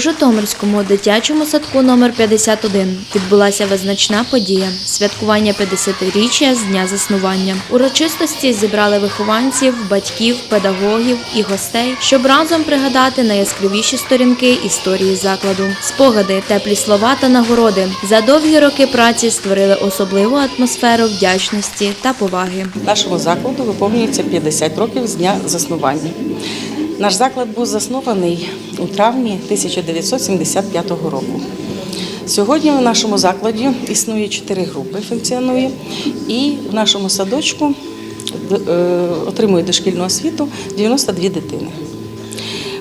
Житомирському дитячому садку номер 51 відбулася визначна подія святкування 50-річчя з дня заснування. Урочистості зібрали вихованців, батьків, педагогів і гостей, щоб разом пригадати найяскравіші сторінки історії закладу. Спогади, теплі слова та нагороди за довгі роки праці створили особливу атмосферу вдячності та поваги. Нашому закладу виповнюється 50 років з дня заснування. Наш заклад був заснований у травні 1975 року. Сьогодні в нашому закладі існує чотири групи, функціонує, і в нашому садочку е, отримує дошкільну освіту 92 дитини.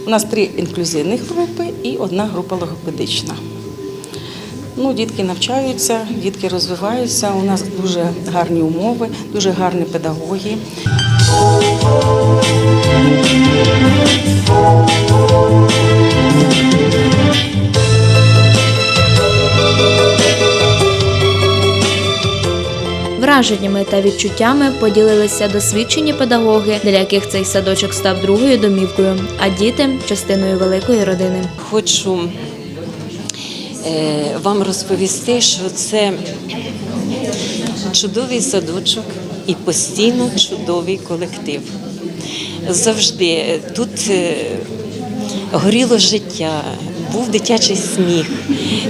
У нас три інклюзивних групи і одна група логопедична. Ну, дітки навчаються, дітки розвиваються. У нас дуже гарні умови, дуже гарні педагоги. Враженнями та відчуттями поділилися досвідчені педагоги, для яких цей садочок став другою домівкою, а діти частиною великої родини. Хочу е, вам розповісти, що це чудовий садочок і постійно чудовий колектив. Завжди тут е, горіло життя, був дитячий сміх,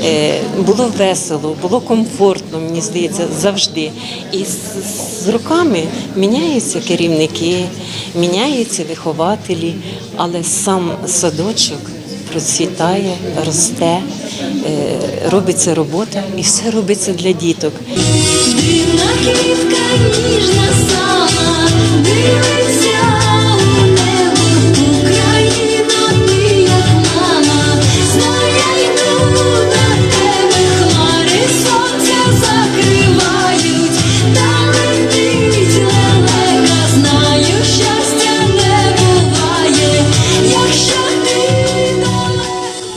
е, було весело, було комфортно, мені здається, завжди. І з, роками міняються керівники, міняються вихователі, але сам садочок процвітає, росте, е, робиться робота і все робиться для діток. Дивна квітка ніжна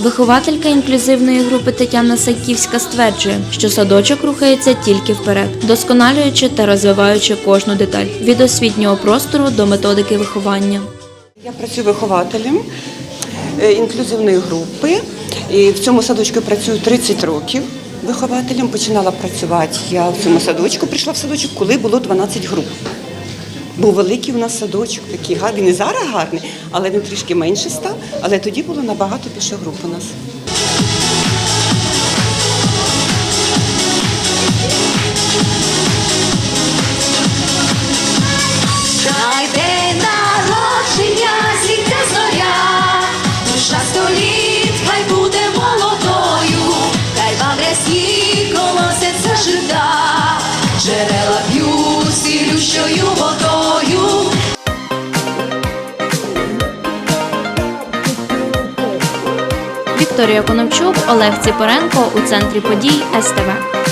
Вихователька інклюзивної групи Тетяна Сайківська стверджує, що садочок рухається тільки вперед, досконалюючи та розвиваючи кожну деталь від освітнього простору до методики виховання. Я працюю вихователем е, інклюзивної групи. І в цьому садочку працюю 30 років. Вихователем починала працювати я в цьому садочку. Прийшла в садочок, коли було 12 груп. Був великий у нас садочок, такий гарний. Він і зараз гарний, але він трішки менше став. Але тоді було набагато більше груп у нас. Hi день Вікторія Коновчук, Олег Ципоренко у центрі подій СТВ.